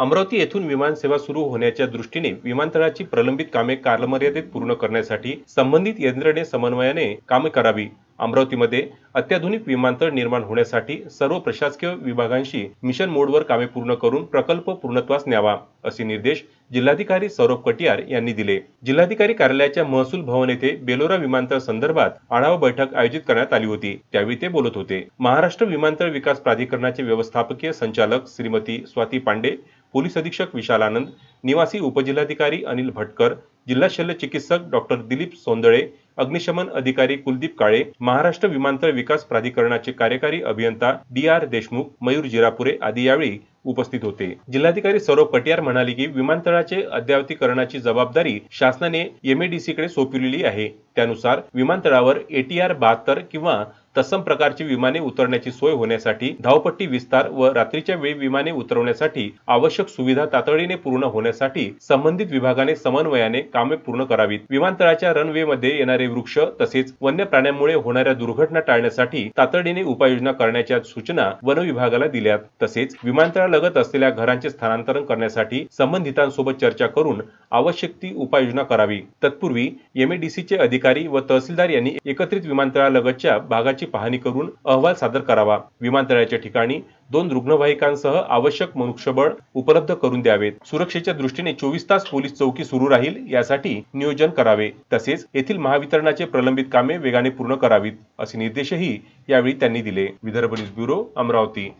अमरावती येथून विमानसेवा सुरू होण्याच्या दृष्टीने विमानतळाची प्रलंबित कामे कालमर्यादेत पूर्ण करण्यासाठी संबंधित यंत्रणे समन्वयाने कामे करावी. अमरावतीमध्ये अत्याधुनिक विमानतळ निर्माण होण्यासाठी सर्व प्रशासकीय विभागांशी मिशन मोडवर कामे पूर्ण करून प्रकल्प पूर्णत्वास न्यावा असे निर्देश जिल्हाधिकारी सौरभ कटियार यांनी दिले. जिल्हाधिकारी कार्यालयाच्या महसूल भवन येथे बेलोरा विमानतळ संदर्भात आढावा बैठक आयोजित करण्यात आली होती. त्यावेळी ते बोलत होते. महाराष्ट्र विमानतळ विकास प्राधिकरणाचे व्यवस्थापकीय संचालक श्रीमती स्वाती पांडे पोलीस अधीक्षक विशाल आनंद निवासी उपजिल्हाधिकारी अनिल भटकर जिल्हा शल्य चिकित्सक डॉक्टर दिलीप सोंदळे अग्निशमन अधिकारी कुलदीप काळे महाराष्ट्र विमानतळ विकास प्राधिकरणाचे कार्यकारी अभियंता डी आर देशमुख मयूर जिरापुरे आदी यावेळी उपस्थित होते. जिल्हाधिकारी सौरभ कटियार म्हणाले की विमानतळाचे अद्यावतीकरणाची जबाबदारी शासनाने एमएडीसी कडे सोपविलेली आहे. त्यानुसार विमानतळावर एटीआर बहात्तर किंवा तत्सम प्रकारची विमाने उतरण्याची सोय होण्यासाठी धावपट्टी विस्तार व रात्रीच्या वेळी विमाने उतरवण्यासाठी आवश्यक सुविधा तातडीने पूर्ण होण्यासाठी संबंधित विभागाने समन्वयाने कामे पूर्ण करावीत. विमानतळाच्या रनवे मध्ये येणारे वृक्ष तसेच वन्य प्राण्यांमुळे होणाऱ्या दुर्घटना टाळण्यासाठी तातडीने उपाययोजना करण्याच्या सूचना वन विभागाला दिल्यात. तसेच विमानतळालगत असलेल्या घरांचे स्थानांतरण करण्यासाठी संबंधितांसोबत चर्चा करून आवश्यक ती उपाययोजना करावी. तत्पूर्वी एमएडीसीचे अधिकारी व तहसीलदार यांनी एकत्रित विमानतळालगतच्या भागाची पाहणी करून अहवाल सादर करावा. विमानतळाच्या ठिकाणी दोन रुग्णवाहिकांसह आवश्यक मनुष्यबळ उपलब्ध करून द्यावेत. सुरक्षेच्या दृष्टीने चोवीस तास पोलीस चौकी सुरू राहील यासाठी नियोजन करावे. तसेच येथील महावितरणाचे प्रलंबित कामे वेगाने पूर्ण करावीत असे निर्देशही यावेळी त्यांनी दिले. Vidarbha news bureau Amravati.